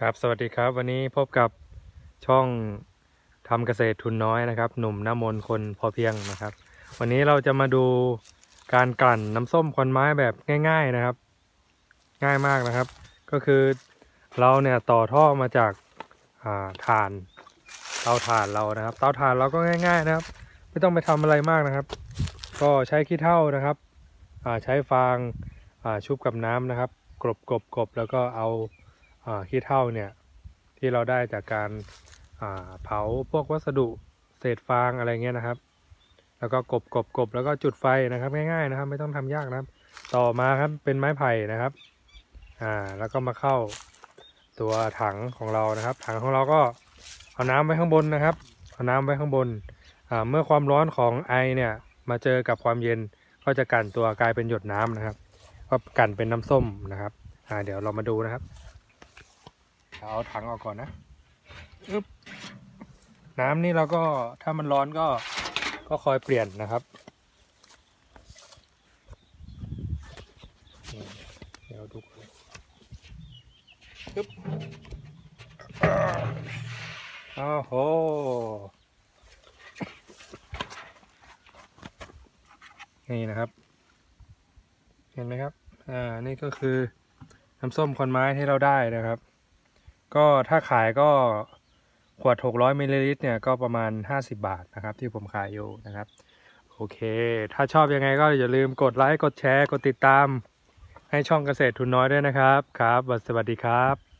ครับสวัสดีครับ วันนี้พบกับช่องทำเกษตรทุนน้อยนะครับ หนุ่มน้ำมนคนพอเพียงนะครับ วันนี้เราจะมาดูการกลั่นน้ำส้มควันไม้แบบง่าย ๆนะครับ ง่ายมากนะครับ ก็คือเราเนี่ยต่อท่อมาจากาถ่านเตาถ่านเรานะครับ เตาถ่านเราก็ง่าย ๆนะครับ ไม่ต้องไปทำอะไรมากนะครับ ก็ใช้ขี้เถ้านะครับใช้ฟางาชุบกับน้ำนะครับกลบกลบกลบแล้วก็เอา ขี้เถ้าเนี่ยที่เราได้จากการเผาพวกวัสดุเศษฟางอะไรเงี้ยนะครับ แล้วก็กบกบกบแล้วก็จุดไฟนะครับง่ายๆนะครับ ไม่ต้องทำยากนะครับ ต่อมาครับเป็นไม้ไผ่นะครับอ่าแล้วก็มาเข้าตัวถังของเรานะครับ ถังของเราก็เอาน้ำไว้ข้างบนนะครับเอาน้ำไว้ข้างบนอ่าเมื่อความร้อนของไอเนี่ยมาเจอกับความเย็นก็จะกั่นตัวกลายเป็นหยดน้ำนะครับ ก็กั่นเป็นน้ำส้มนะครับอ่าเดี๋ยวเรามาดูนะครับ เอาถังออกก่อนนะอึ๊บน้ำนี่เราก็ถ้ามันร้อนก็ก็คอยเปลี่ยนนะครับ เดี๋ยวดูก่อนอึ๊บอ้โหนี่นะครับ เห็นไหมครับ อ่า นี่ก็คือน้ำส้มควันไม้ที่เราได้นะครับ ก็ถ้าขายก็ขวด 600มิลลิลิตรเนี่ยก็ประมาณ 50 บาทนะครับ ที่ผมขายอยู่นะครับ โอเค ถ้าชอบยังไงก็อย่าลืมกดไลค์ กดแชร์ กดติดตาม ให้ช่องเกษตรทุนน้อยด้วยนะครับ ครับ สวัสดีครับ